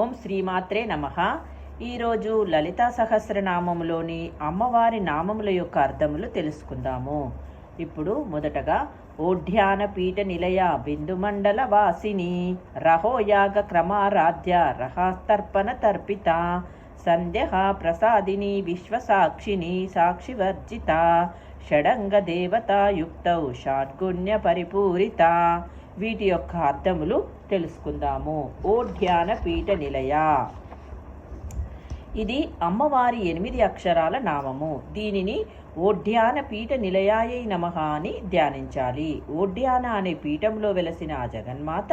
ఓం శ్రీమాత్రే నమ. ఈరోజు లలితా సహస్రనామములోని అమ్మవారి నామముల యొక్క అర్థములు తెలుసుకుందాము. ఇప్పుడు మొదటగా ఓఢ్యాన పీఠ నిలయ బిందుమండల వాసిని రహోయాగ క్రమారాధ్య రహాస్తర్పణ తర్పిత సంధ్య ప్రసాదిని విశ్వసాక్షిని సాక్షివర్జిత షడంగ దేవతాయుక్త షాడ్గుణ్య పరిపూరిత వీటి యొక్క అర్థములు తెలుసుకుందాము. ఓఢ్యాన పీఠ నిలయ. ఇది అమ్మవారి ఎనిమిది అక్షరాల నామము. దీనిని ఓఢ్యాన పీఠ నిలయాయై నమః అని ధ్యానించాలి. ఓఢ్యాన అనే పీఠంలో వెలసిన ఆ జగన్మాత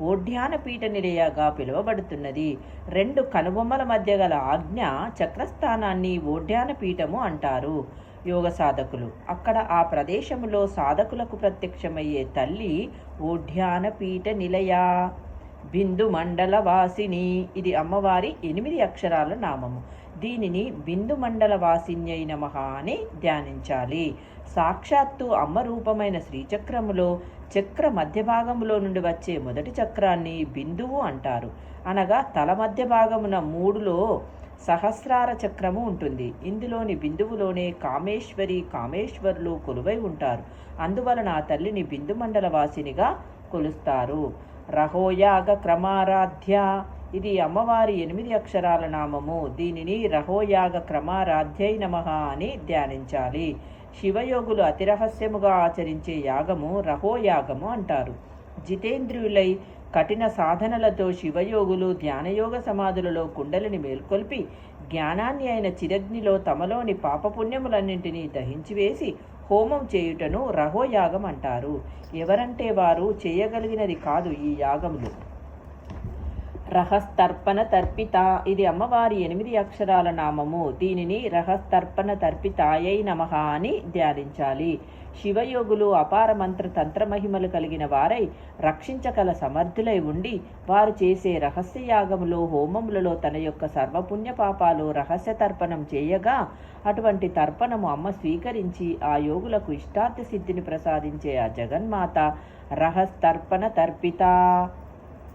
ఓఢ్యాన పీఠ నిలయగా పిలువబడుతున్నది. రెండు కనుబొమ్మల మధ్య గల ఆజ్ఞ చక్రస్థానాన్ని ఓఢ్యాన పీఠము అంటారు. యోగ సాధకులు. అక్కడ ఆ ప్రదేశములో సాధకులకు ప్రత్యక్షమయ్యే తల్లి ఓఢ్యాన పీఠ నిలయ. బిందు మండల వాసిని. ఇది అమ్మవారి ఎనిమిది అక్షరాల నామము. దీనిని బిందు మండల వాసిన్యై మహా అని ధ్యానించాలి. సాక్షాత్తు అమ్మ రూపమైన శ్రీచక్రములో చక్ర మధ్య భాగములో నుండి వచ్చే మొదటి చక్రాన్ని బిందువు అంటారు. అనగా తల మధ్య భాగమున మూడులో సహస్రార చక్రము ఉంటుంది. ఇందులోని బిందువులోనే కామేశ్వరి కామేశ్వరులు కొలువై ఉంటారు. అందువలన ఆ తల్లిని బిందు మండల వాసినిగా కొలుస్తారు. రహోయాగ క్రమారాధ్య. ఇది అమ్మవారి ఎనిమిది అక్షరాల నామము. దీనిని రహోయాగ క్రమారాధ్యై నమః అని ధ్యానించాలి. శివయోగులు అతి రహస్యముగా ఆచరించే యాగము రహోయాగము అంటారు. జితేంద్రియులై కఠిన సాధనలతో శివయోగులు ధ్యానయోగ సమాధులలో కుండలిని మేల్కొల్పి జ్ఞానాన్ని అయిన చిరగ్నిలో తమలోని పాపపుణ్యములన్నింటినీ దహించివేసి హోమం చేయుటను రహోయాగం అంటారు. ఎవరంటే వారు చేయగలిగినది కాదు ఈ యాగములు. రహస్తర్పణ తర్పిత. ఇది అమ్మవారి ఎనిమిది అక్షరాల నామము. దీనిని రహస్తర్పణ తర్పితాయై నమః అని ధ్యానించాలి. శివయోగులు అపార మంత్ర తంత్ర మహిమలు కలిగిన వారై రక్షించగల సమర్థులై ఉండి వారు చేసే రహస్య యాగములో హోమములలో తన యొక్క సర్వపుణ్య పాపాలు రహస్య తర్పణం చేయగా అటువంటి తర్పణము అమ్మ స్వీకరించి ఆ యోగులకు ఇష్టార్థ సిద్ధిని ప్రసాదించే ఆ జగన్మాత రహస్తర్పణ తర్పిత.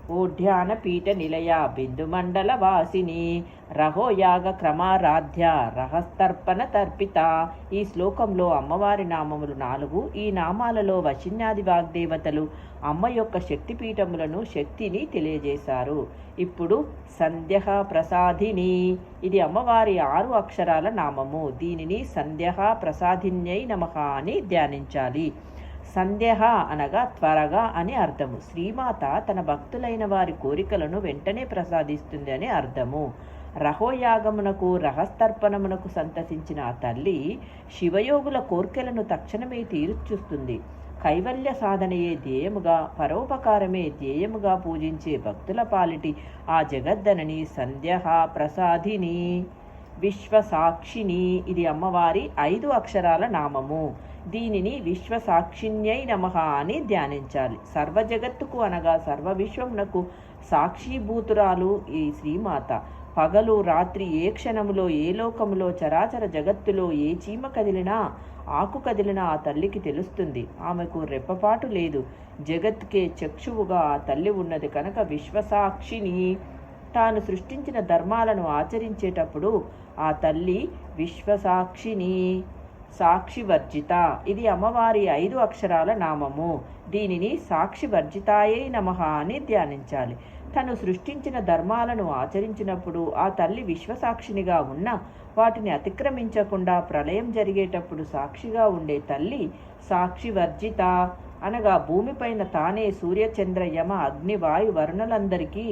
ఓఢ్యాన పీఠ నిలయ బిందుమండల వాసిని రహోయాగ క్రమారాధ్య రహస్తర్పణ తర్పిత ఈ శ్లోకంలో అమ్మవారి నామములు నాలుగు ఈ నామాలలో వశిన్యాది వాగ్దేవతలు అమ్మ యొక్క శక్తిపీఠములను శక్తిని తెలియజేశారు. ఇప్పుడు సంధ్య ప్రసాదిని ఇది అమ్మవారి ఆరు అక్షరాల నామము. దీనిని సంధ్య ప్రసాదిన్యై నమః అని ధ్యానించాలి. సందేహ అనగా త్వరగా అని అర్థము. శ్రీమాత తన భక్తులైన వారి కోరికలను వెంటనే ప్రసాదిస్తుంది అని అర్థము. రహోయాగమునకు రహస్తర్పణమునకు సంతసించిన ఆ తల్లి శివయోగుల కోర్కెలను తక్షణమే తీర్చుస్తుంది. కైవల్య సాధనయే ధ్యేయముగా పరోపకారమే ధ్యేయముగా పూజించే భక్తుల పాలిటి ఆ జగద్దనని సంధ్య ప్రసాదిని విశ్వసాక్షిని. ఇది అమ్మవారి ఐదు అక్షరాల నామము. దీనిని విశ్వసాక్షిణ్యై నమః అని ధ్యానించాలి. సర్వజగత్తుకు అనగా సర్వ విశ్వమునకు సాక్షిభూతురాలు ఈ శ్రీమాత. పగలు రాత్రి ఏ క్షణములో ఏ లోకములో చరాచర జగత్తులో ఏ చీమ కదిలినా ఆకు కదిలినా ఆ తల్లికి తెలుస్తుంది. ఆమెకు రెప్పపాటు లేదు. జగత్కే చక్షువుగా ఆ తల్లి ఉన్నది కనుక విశ్వసాక్షిని తాను సృష్టించిన ధర్మాలను ఆచరించేటప్పుడు ఆ తల్లి విశ్వసాక్షిని సాక్షివర్జిత. ఇది అమ్మవారి ఐదు అక్షరాల నామము. దీనిని సాక్షివర్జితాయే నమః అని ధ్యానించాలి. తను సృష్టించిన ధర్మాలను ఆచరించినప్పుడు ఆ తల్లి విశ్వసాక్షినిగా ఉన్న వాటిని అతిక్రమించకుండా ప్రళయం జరిగేటప్పుడు సాక్షిగా ఉండే తల్లి సాక్షివర్జిత. అనగా భూమిపైన తానే సూర్యచంద్ర యమ అగ్ని వాయు వరుణలందరికీ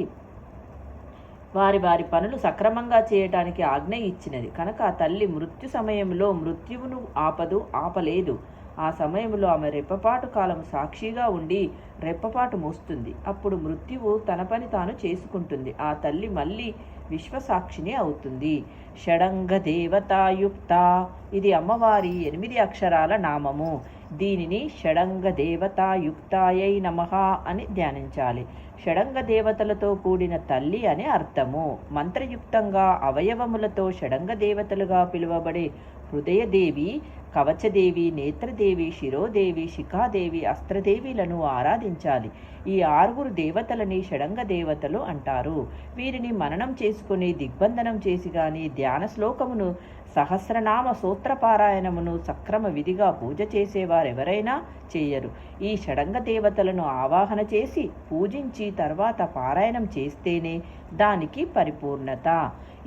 వారి వారి పనులు సక్రమంగా చేయటానికి ఆజ్ఞ ఇచ్చినది. కనుక ఆ తల్లి మృత్యు సమయంలో మృత్యువును ఆపదు ఆపలేదు. ఆ సమయంలో ఆమె రెప్పపాటు కాలం సాక్షిగా ఉండి రెప్పపాటు మోస్తుంది. అప్పుడు మృత్యువు తన పని తాను చేసుకుంటుంది. ఆ తల్లి మళ్ళీ విశ్వసాక్షిని అవుతుంది. షడంగ దేవతాయుక్త ఇది అమ్మవారి ఎనిమిది అక్షరాల నామము. దీనిని షడంగ దేవతాయుక్తాయై నమః అని ధ్యానించాలి. షడంగ దేవతలతో కూడిన తల్లి అని అర్థము. మంత్రయుక్తంగా అవయవములతో షడంగ దేవతలుగా పిలువబడే హృదయదేవి కవచదేవి నేత్రదేవి శిరోదేవి శిఖాదేవి అస్త్రదేవిలను ఆరాధించాలి. ఈ ఆరుగురు దేవతలని షడంగ దేవతలు అంటారు. వీరిని మననం చేసుకుని దిగ్బంధనం చేసి కానీ ధ్యాన శ్లోకమును సహస్రనామ సూత్రపారాయణమును సక్రమ విధిగా పూజ చేసేవారెవరైనా చేయరు. ఈ షడంగ దేవతలను ఆవాహన చేసి పూజించి తర్వాత పారాయణం చేస్తేనే దానికి పరిపూర్ణత.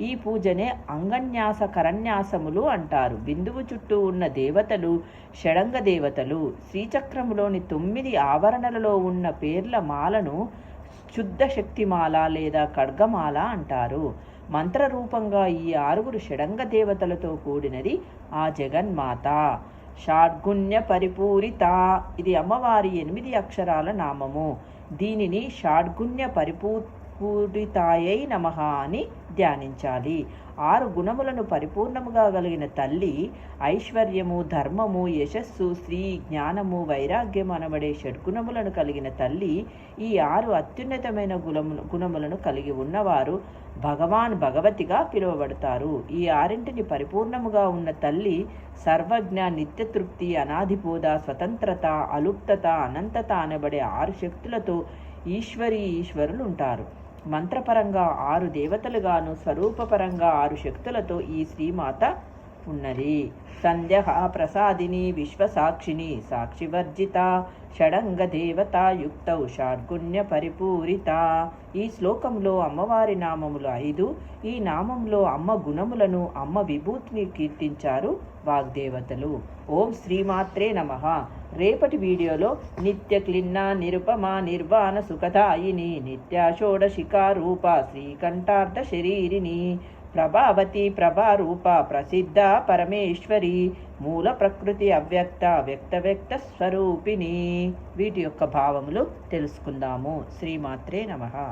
ఈ పూజనే అంగన్యాస కరన్యాసములు అంటారు. బిందువు చుట్టూ ఉన్న దేవతలు షడంగ దేవతలు శ్రీచక్రములోని తొమ్మిది ఆవరణలలో ఉన్న పేర్ల మాలను శుద్ధ శక్తిమాల లేదా ఖడ్గమాల అంటారు. మంత్రరూపంగా ఈ ఆరుగురు షడంగ దేవతలతో కూడినది ఆ జగన్మాత. షాడ్గుణ్య పరిపూరిత. ఇది అమ్మవారి ఎనిమిది అక్షరాల నామము. దీనిని షాడ్గుణ్య పరిపూరితాయై నమః అని ధ్యానించాలి. ఆరు గుణములను పరిపూర్ణముగా కలిగిన తల్లి ఐశ్వర్యము ధర్మము యశస్సు శ్రీ జ్ఞానము వైరాగ్యం అనబడే షడ్గుణములను కలిగిన తల్లి ఈ ఆరు అత్యున్నతమైన గుణము గుణములను కలిగి ఉన్నవారు భగవాన్ భగవతిగా పిలువబడతారు. ఈ ఆరింటిని పరిపూర్ణముగా ఉన్న తల్లి సర్వజ్ఞ నిత్యతృప్తి అనాధిబోధ స్వతంత్రత అలుప్తత అనంతత అనబడే ఆరు శక్తులతో ఈశ్వరీ ఈశ్వరులు ఉంటారు మంత్రపరంగా ఆరు దేవతలుగాను స్వరూపపరంగా ఆరు శక్తులతో ఈ శ్రీమాత ఉన్నది. సంధ్య ప్రసాదిని విశ్వసాక్షిని సాక్షివర్జిత షడంగ దేవతాయుక్త షాడ్గుణ్య పరిపూరిత. ఈ శ్లోకంలో అమ్మవారి నామములు ఐదు ఈ నామంలో అమ్మ గుణములను అమ్మ విభూతిని కీర్తించారు వాగ్దేవతలు. ఓం శ్రీమాత్రే నమ. రేపటి వీడియోలో నిత్య క్లిన్న నిరుపమా నిర్వాణ సుఖదాయిని నిత్యాషోడశికారూప శ్రీకంఠార్థ శరీరిని ప్రభావతి ప్రభారూప ప్రసిద్ధ పరమేశ్వరి మూల ప్రకృతి అవ్యక్త వ్యక్త వ్యక్త స్వరూపిణి. వీటి యొక్క భావములు తెలుసుకుందాము. శ్రీమాత్రే నమ.